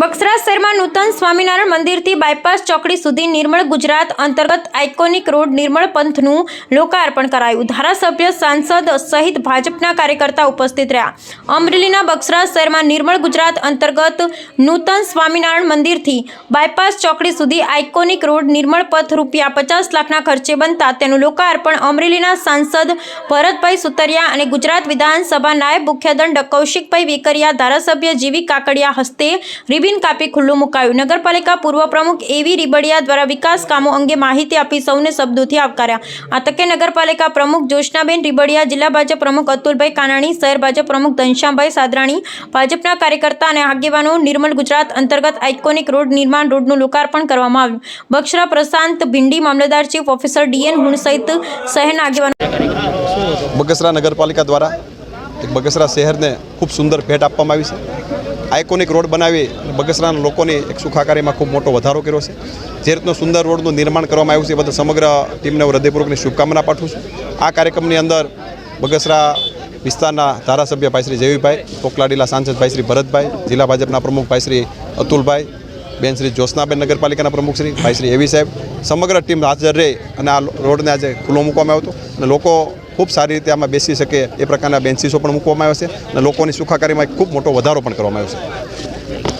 બક્સરા શહેરમાં નૂતન સ્વામિનારાયણ મંદિરથી બાયપાસ ચોકડી સુધી નિર્મળ ગુજરાત અંતર્ગત આઇકોનિક રોડ નિર્મળ પંથનું લોકાર્પણ કરાયું. ધારાસભ્ય, સાંસદ સહિત ભાજપના કાર્યકર્તા ઉપસ્થિત રહ્યા. અમરેલીના બક્સરા શહેરમાં નિર્મળ ગુજરાત અંતર્ગત નૂતન સ્વામિનારાયણ મંદિરથી બાયપાસ ચોકડી સુધી આઇકોનિક રોડ નિર્મળ પથ રૂપિયા પચાસ લાખના ખર્ચે બનતા તેનું લોકાર્પણ અમરેલીના સાંસદ ભરતભાઈ સુતરિયા અને ગુજરાત વિધાનસભા નાયબ મુખ્યદંડ કૌશિકભાઈ વેકરિયા, ધારાસભ્ય જીવી કાકડિયા હસ્તે રિબિન કાપી ખુલ્લું મુકાયું. નગરપાલિકા પૂર્વ પ્રમુખ એવી રીબડિયા દ્વારા વિકાસ કામો અંગે માહિતી આપી સૌને શબ્દોથી આવકાર્યા. આ તકે નગરપાલિકા પ્રમુખ જોશનાબેન રીબડિયા, જિલ્લા ભાજપ પ્રમુખ અતુલભાઈ કાનાણી, શહેર ભાજપ પ્રમુખ ઘનશ્યામભાઈ સાદરાણી, ભાજપના કાર્યકર્તા અને આગેવાનો નિર્મલ ગુજરાત અંતર્ગત આઇકોનિક રોડ નિર્માણ રોડનું લોકાર્પણ કરવામાં આવ્યું. બક્ષરા પ્રશાંત ભિંડી મામલતદાર chief officer D N Hun સહિત શહેરના આગેવાનો. બગસરા નગરપાલિકા દ્વારા બગસરા શહેરને ખૂબ સુંદર ભેટ આપવામાં આવી છે. આઇકોનિક રોડ બનાવી બગસરાના લોકોની એક સુખાકારીમાં ખૂબ મોટો વધારો કર્યો છે. જે રીતનો સુંદર રોડનું નિર્માણ કરવામાં આવ્યું છે બદલ સમગ્ર ટીમને હું હૃદયપૂર્વકની શુભકામના પાઠવું છું. આ કાર્યક્રમની અંદર બગસરા વિસ્તારના ધારાસભ્ય ભાઈ શ્રી જયવીભાઈ પોકલાડીલા સાંસદ ભાઈ શ્રી ભરતભાઈ, જિલ્લા ભાજપના પ્રમુખ ભાઈ શ્રી અતુલભાઈ, બેન શ્રી જ્યોત્સનાબેન નગરપાલિકાના પ્રમુખ શ્રી ભાઈ શ્રી એવી સાહેબ. સમગ્ર ટીમ હાજર રહી અને આ રોડને આજે ખુલ્લો મૂકવામાં આવ્યો હતો અને લોકો ખૂબ સારી રીતે આમાં બેસી શકે એ પ્રકારના બેન્ચીસો પણ મૂકવામાં આવ્યા છે અને લોકોની સુખાકારીમાં ખૂબ મોટો વધારો પણ કરવામાં આવ્યો છે.